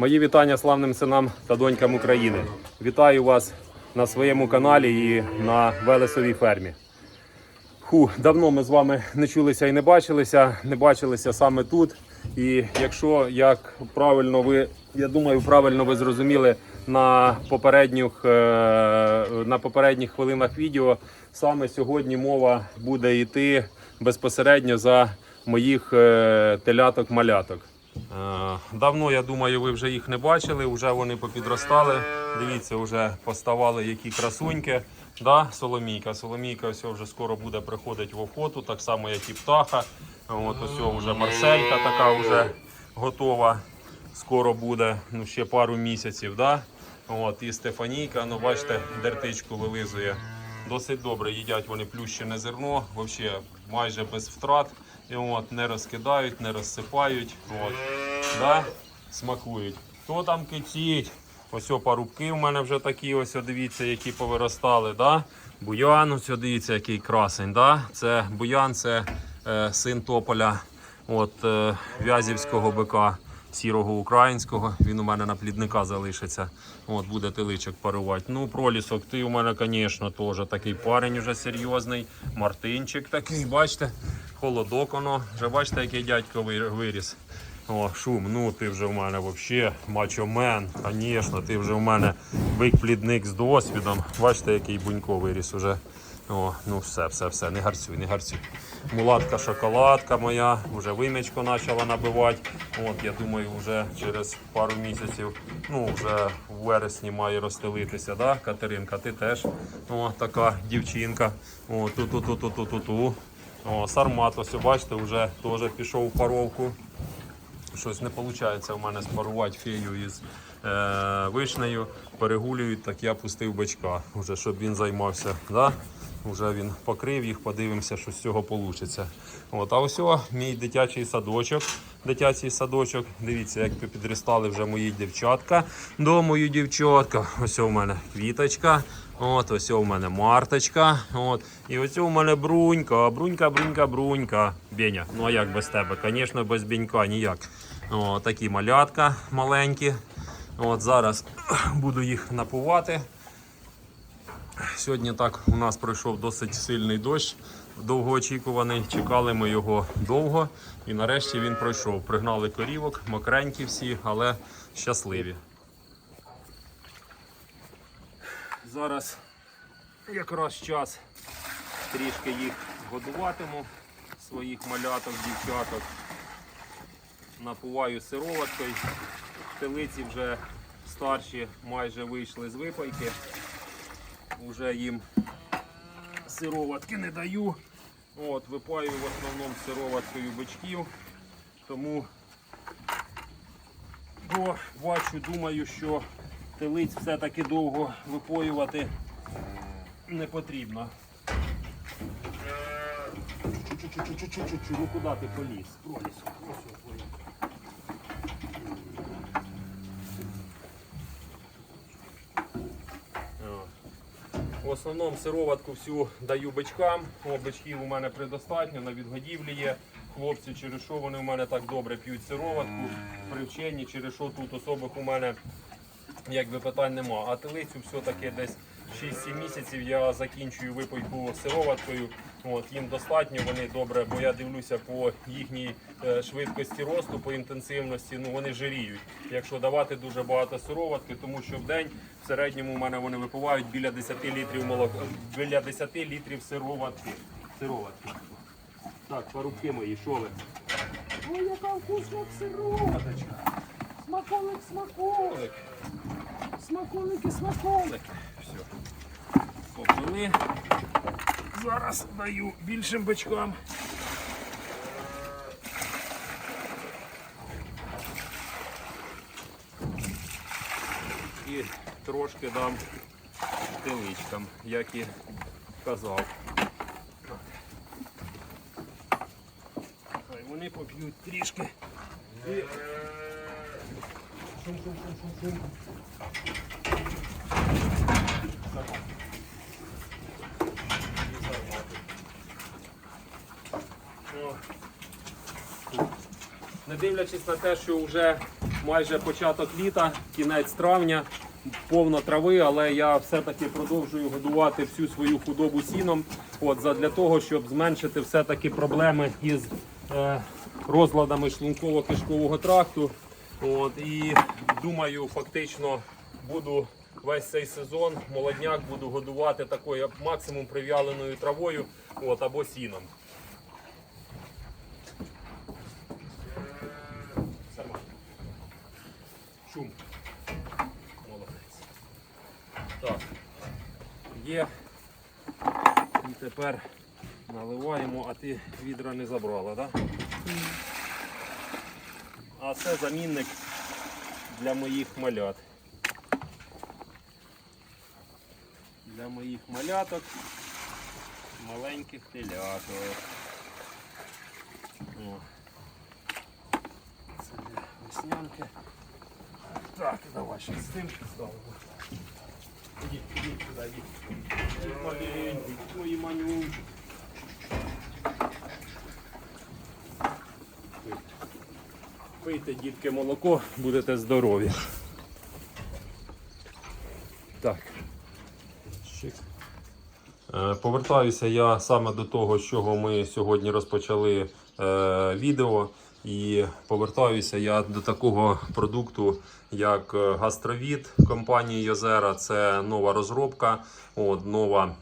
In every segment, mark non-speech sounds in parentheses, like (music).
Мої вітання славним синам та донькам України. Вітаю вас на своєму каналі і на Велесовій фермі. Ху, давно ми з вами не чулися і не бачилися, не бачилися саме тут. І якщо як правильно ви, я думаю, правильно ви зрозуміли на попередніх, е, на попередніх хвилинах відео, саме сьогодні мова буде йти безпосередньо за моїх е, теляток-маляток. Е, Давно, я думаю, ви вже їх не бачили, вже вони попідростали. Дивіться, вже поставали які красуньки. Да? Соломійка. Соломійка ось вже скоро буде приходити в охоту, так само, як і птаха. От ось вже Марселька така вже готова. Скоро буде, ну ще пару місяців. Да? От, і Стефанійка, ну бачите, дертичку вилизує. Досить добре їдять вони плющене зерно, взагалі майже без втрат. І от, не розкидають, не розсипають. От, да? Смакують. Хто там киціть? Ось парубки в мене вже такі, ось дивіться, які повиростали. Да? Буян, ось дивіться, який красень. Да? Це Буян, це е, син Тополя, от, е, Вязівського бика сірого українського. Він у мене на плідника залишиться. От буде теличок парувати. Ну, пролісок, ти у мене, звісно, теж такий парень уже серйозний. Мартинчик такий, бачите, холодок воно. Вже бачите, який дядько виріс. О, шум, ну ти вже в мене взагалі мачомен, звісно, ти вже в мене бик-плідник з досвідом. Бачите, який бунько виріс уже. О, ну все, все, все, не гарцюй, не гарцюй. Мулатка шоколадка моя, вже вимічко почала набивати. От, я думаю, вже через пару місяців, ну вже в вересні має розстелитися. Да? Катеринка, ти теж О, така дівчинка. О, ту-ту-ту-ту-ту-ту-ту. О, Сармат, ось бачите, вже теж пішов в паровку. Щось не виходить у мене спарувати фею із е, вишнею. Перегулюють, так я пустив бичка, вже, щоб він займався. Да? Вже він покрив їх, подивимося, що з цього вийде. От, а ось мій дитячий садочок. Дитячий садочок. Дивіться, як підростали вже мої дівчатка. До мої дівчатка. Ось у мене квіточка. От, ось у мене марточка. От. І ось у мене брунька. Брунька, брунька, брунька. Беня. Ну а як без тебе? Звісно, без бінька ніяк. О, такі малятка маленькі. От зараз (clears throat) буду їх напувати. Сьогодні так у нас пройшов досить сильний дощ, довгоочікуваний. Чекали ми його довго і нарешті він пройшов. Пригнали корівок, мокренькі всі, але щасливі. Зараз якраз час трішки їх годуватиму, своїх маляток, дівчаток. Напуваю сироваткою. Телиці вже старші майже вийшли з випайки. Уже їм сироватки не даю. От, випаю в основному сироваткою бичків. Тому бо бачу, думаю, що телиць все-таки довго випоювати не потрібно. Чу-чу-чу-чу-чу-чу-чу, ну куди ти поліз? Проліз. Ось ось твоє. О. В основному сироватку всю даю бичкам. О, бичків у мене предостатньо, на відгодівлі є. Хлопці, через що вони у мене так добре п'ють сироватку, привчені, через що тут особих у мене якби питань нема. А телицю все-таки десь 6-7 місяців я закінчую випойку сироваткою. От, їм достатньо, вони добре, бо я дивлюся по їхній е, швидкості росту, по інтенсивності, ну вони жиріють. Якщо давати дуже багато сироватки, тому що в день в середньому у мене вони випивають біля 10 літрів молока, біля 10 літрів сироватки. сироватки. Так, парубки мої, що ви? Ой, яка вкусна сироваточка. Смаколик, смаколик. Смаколики, смаколики. Все. Попили. Зараз даю більшим бичкам. І трошки дам теличкам, як і казав. Хай вони поп'ють трішки. І... Шум-шум-шум-шум-шум. О. Не дивлячись на те, що вже майже початок літа, кінець травня, повно трави, але я все-таки продовжую годувати всю свою худобу сіном. От, задля того, щоб зменшити все-таки проблеми із е, розладами шлунково-кишкового тракту. От, і думаю, фактично буду весь цей сезон молодняк буду годувати такою максимум прив'яленою травою от, або сіном. Сама. Шум. Молодець. Так. Є. І тепер наливаємо, а ти відра не забрала, так? А це замінник для моїх малят. Для моїх маляток, маленьких теляток. О. Це для веснянки. Так, давай ще з цим ставимо. Ідіть, ідіть сюди, ідіть. Маленький, мої манюнчики. Пийте, дітки, молоко, будете здорові. Так. Е, Повертаюся я саме до того, з чого ми сьогодні розпочали е, відео. І повертаюся я до такого продукту, як е, гастровід компанії Йозера. Це нова розробка, от, нова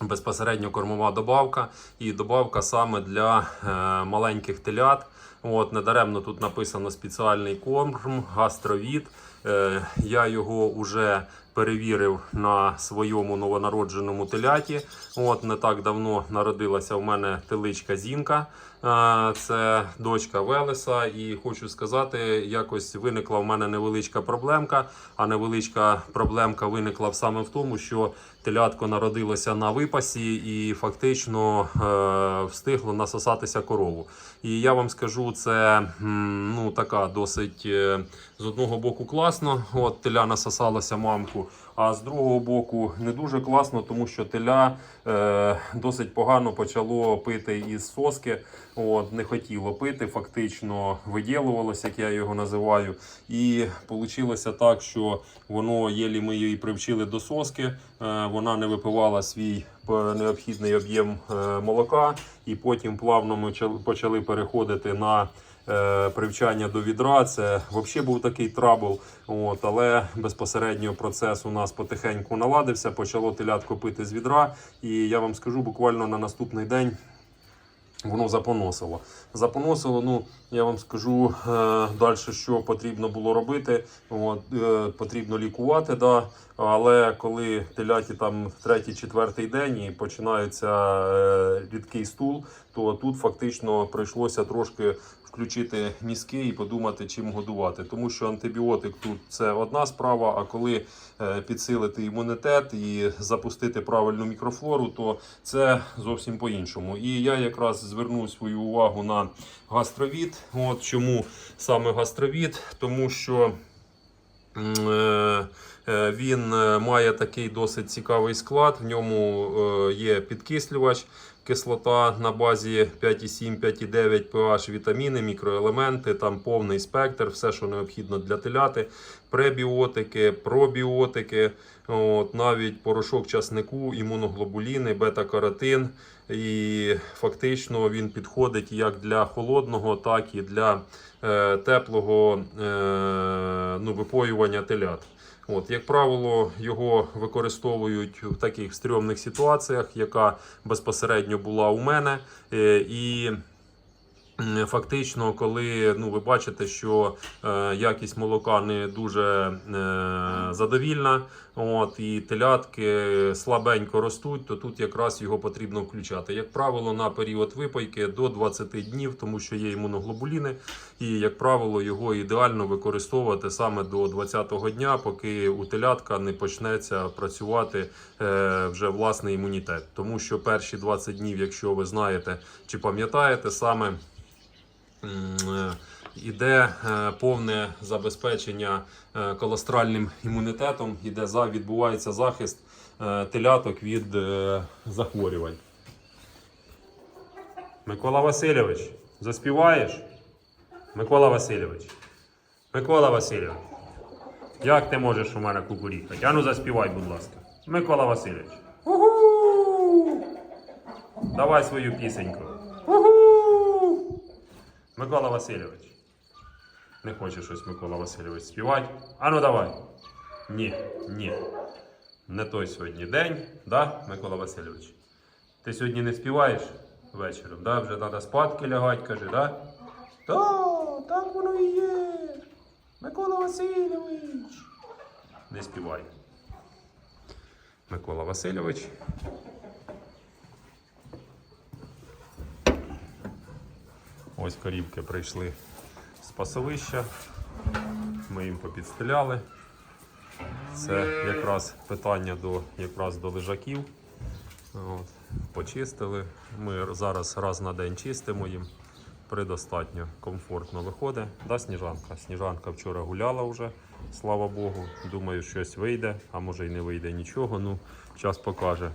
безпосередньо кормова добавка. І добавка саме для е, маленьких телят. От, недаремно тут написано спеціальний корм, гастровід. Е, я його вже перевірив на своєму новонародженому теляті. От не так давно народилася в мене теличка Зінка. Е, Це дочка Велеса. І хочу сказати, якось виникла в мене невеличка проблемка. А невеличка проблемка виникла саме в тому, що телятко народилося на випасі і фактично е, встигло насосатися корову. І я вам скажу, це ну така досить е, з одного боку класно. От теля насосалася мамку. А з другого боку не дуже класно, тому що теля е, досить погано почало пити із соски. От, не хотіло пити, фактично виділувалося, як я його називаю. І вийшло так, що воно єлі ми її привчили до соски, е, вона не випивала свій необхідний об'єм е, молока, і потім плавно ми чал- почали переходити на привчання до відра. Це взагалі був такий трабл. От, але безпосередньо процес у нас потихеньку наладився, почало телятко пити з відра. І я вам скажу, буквально на наступний день воно запоносило. Запоносило, ну я вам скажу е, далі, що потрібно було робити. От, е, потрібно лікувати, да. але коли теляті там третій-четвертий день і починається е, рідкий стул, то тут фактично прийшлося трошки включити мізки і подумати, чим годувати. Тому що антибіотик тут це одна справа, а коли е, підсилити імунітет і запустити правильну мікрофлору, то це зовсім по-іншому. І я якраз звернув свою увагу на гастровід. От чому саме гастровід? Тому що е, е, Він має такий досить цікавий склад. В ньому є підкислювач, кислота на базі 5,7, 5,9 pH, вітаміни, мікроелементи, там повний спектр, все, що необхідно для теляти, пребіотики, пробіотики, от, навіть порошок часнику, імуноглобуліни, бета-каротин. І фактично він підходить як для холодного, так і для е, теплого е, ну, випоювання телят. От, як правило, його використовують в таких стрьомних ситуаціях, яка безпосередньо була у мене. Е, і фактично, коли ну, ви бачите, що е, якість молока не дуже е, задовільна, от, і телятки слабенько ростуть, то тут якраз його потрібно включати. Як правило, на період випайки до 20 днів, тому що є імуноглобуліни, і, як правило, його ідеально використовувати саме до 20-го дня, поки у телятка не почнеться працювати е, вже власний імунітет. Тому що перші 20 днів, якщо ви знаєте чи пам'ятаєте, саме іде е, повне забезпечення е, колостральним імунітетом, іде за відбувається захист е, теляток від е, захворювань. Микола Васильович, заспіваєш? Микола Васильович. Микола Васильович. Як ти можеш у мене кукурікати? Ану заспівай, будь ласка. Микола Васильович. Угу! Давай свою пісеньку. Микола Васильович. Не хоче щось Микола Васильович співати. Ану давай. Ні, ні. Не той сьогодні день, да, Микола Васильович? Ти сьогодні не співаєш вечором, да? Вже треба спадки лягати, каже, да? Так, так воно і є. Микола Васильович. Не співай. Микола Васильович. Ось корівки прийшли з пасовища. Ми їм попідстріляли. Це якраз питання до, якраз до лежаків. От, почистили. Ми зараз раз на день чистимо їм. Предостатньо комфортно виходить. Да, Сніжанка? Сніжанка вчора гуляла вже, слава Богу. Думаю, щось вийде, а може й не вийде нічого. Ну, час покаже.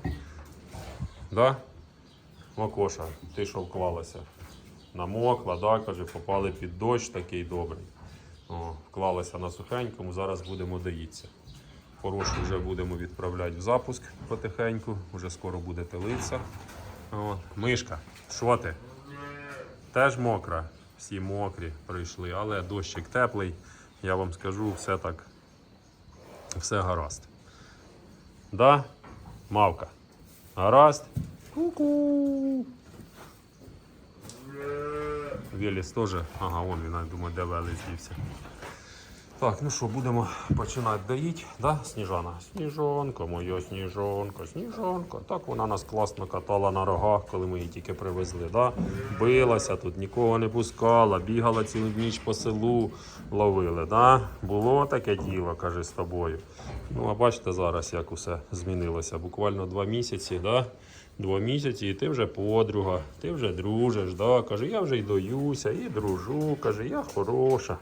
Да? Макоша, ти що вклалася? Намокла, да, каже, попали під дощ такий добрий. О, вклалася на сухенькому, зараз будемо доїтися. Хорошу вже будемо відправляти в запуск потихеньку, вже скоро буде телиця. О, мишка, що ти? Теж мокра, всі мокрі прийшли, але дощик теплий, я вам скажу, все так, все гаразд. Да? Мавка. Гаразд? Ку-ку. Веліс теж. Ага, вон він, я думаю, де Велес дівся. Так, ну що, будемо починати доїти, да, Сніжана? Сніжонка, моя сніжонка, сніжонка. Так вона нас класно катала на рогах, коли ми її тільки привезли. Да? Билася тут, нікого не пускала, бігала цілу ніч по селу, ловили. Да? Було таке діло, каже, з тобою. Ну, а бачите зараз, як усе змінилося. Буквально два місяці, да? Два місяці, і ти вже подруга, ти вже дружиш, да? каже, я вже й доюся, і дружу, каже, я хороша.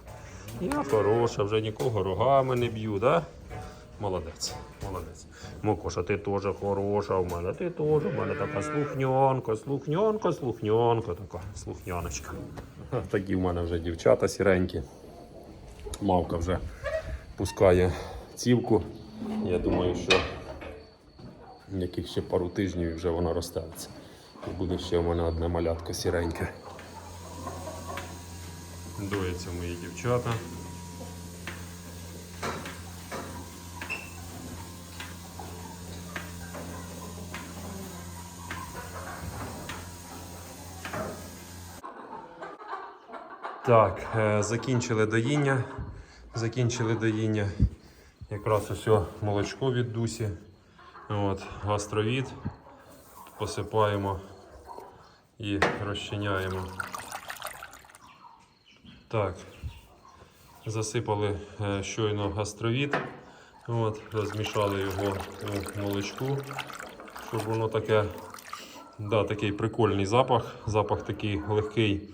Я хороша, вже нікого рогами не б'ю, да? Молодець, молодець. Мокоша, ти теж хороша у мене, ти теж у мене така слухнянка, слухнянка, слухнянка, така слухняночка. Такі в мене вже дівчата сіренькі. Мавка вже пускає цівку. Я думаю, що яких ще пару тижнів і вже вона ростеться. І буде ще в мене одне малятко сіреньке. Доїться мої дівчата. Так, е, закінчили доїння. Закінчили доїння. Якраз усе молочко від дусі. От, гастровід. Посипаємо і розчиняємо. Так, засипали е, щойно гастровід, от, розмішали його у молочку, щоб воно таке, да, такий прикольний запах, запах такий легкий,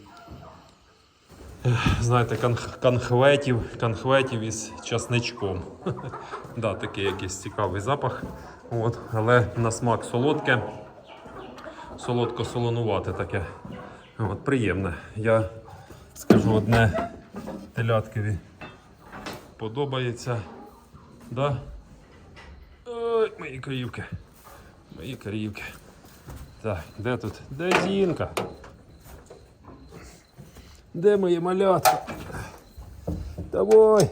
знаєте, канх- канхветів, канхветів із часничком. (laughs) да, такий якийсь цікавий запах. От, але на смак солодке. Солодко-солонувате таке. От, приємне. Я скажу одне теляткові подобається. Да? Ой, мої корівки. Мої корівки. Так, де тут? Де зінка? Де мої малятка? Давай!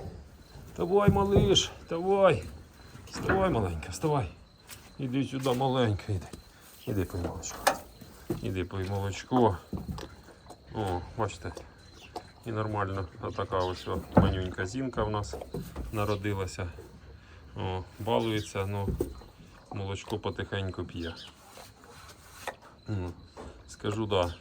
Давай, малиш, давай! Вставай, маленька, вставай. Іди сюди, маленька, іди. Іди пий молочко. Іди пий молочко. О, бачите. І нормально. Отака ось манюнька зінка в нас народилася. О, балується, ну молочко потихеньку п'є. Скажу, да,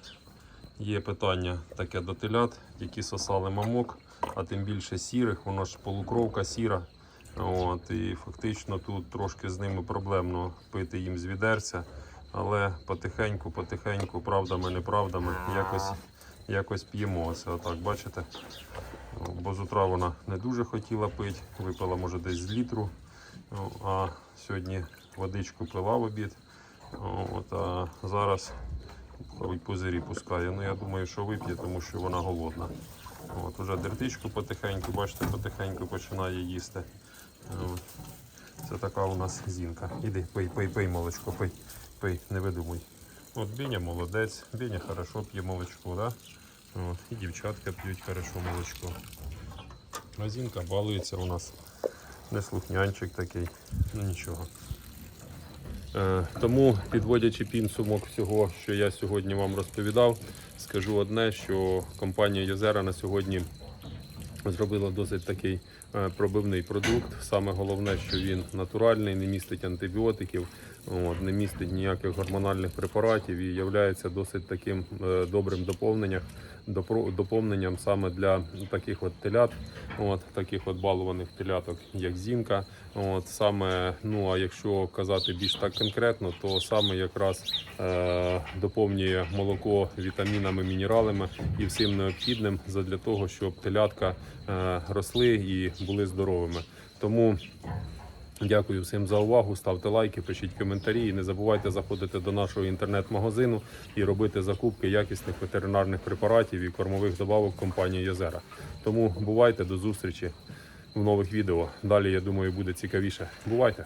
є питання таке до телят, які сосали мамок, а тим більше сірих, воно ж полукровка сіра. От, і фактично тут трошки з ними проблемно пити їм з відерця, але потихеньку, потихеньку, правдами, неправдами, якось, якось п'ємо. Це отак, бачите? Бо з утра вона не дуже хотіла пити, випила може десь з літру. А сьогодні водичку пила в обід. От, а зараз ходить пузирі пускає. Ну я думаю, що вип'є, тому що вона голодна. От, уже дертичку потихеньку, бачите, потихеньку починає їсти. Це така у нас зінка. Іди, пий, пий, пий молочко, пий, пий, не видумуй. От Біня молодець, Біня хорошо п'є молочко, да? От, і дівчатка п'ють хорошо молочко. А зінка балується у нас. Неслухнянчик такий, ну нічого. Е, Тому, підводячи підсумок всього, що я сьогодні вам розповідав, скажу одне, що компанія Йозера на сьогодні зробила досить такий е, пробивний продукт. Саме головне, що він натуральний, не містить антибіотиків, от, не містить ніяких гормональних препаратів і є досить таким е, добрим доповненням, доповненням саме для таких от телят, от, таких от балуваних теляток, як зінка. От, саме, ну а якщо казати більш так конкретно, то саме якраз е, доповнює молоко вітамінами, мінералами і всім необхідним для того, щоб телятка е, росли і були здоровими. Тому Дякую всім за увагу. Ставте лайки, пишіть коментарі. І не забувайте заходити до нашого інтернет-магазину і робити закупки якісних ветеринарних препаратів і кормових добавок компанії Йозера. Тому бувайте до зустрічі в нових відео. Далі я думаю буде цікавіше. Бувайте!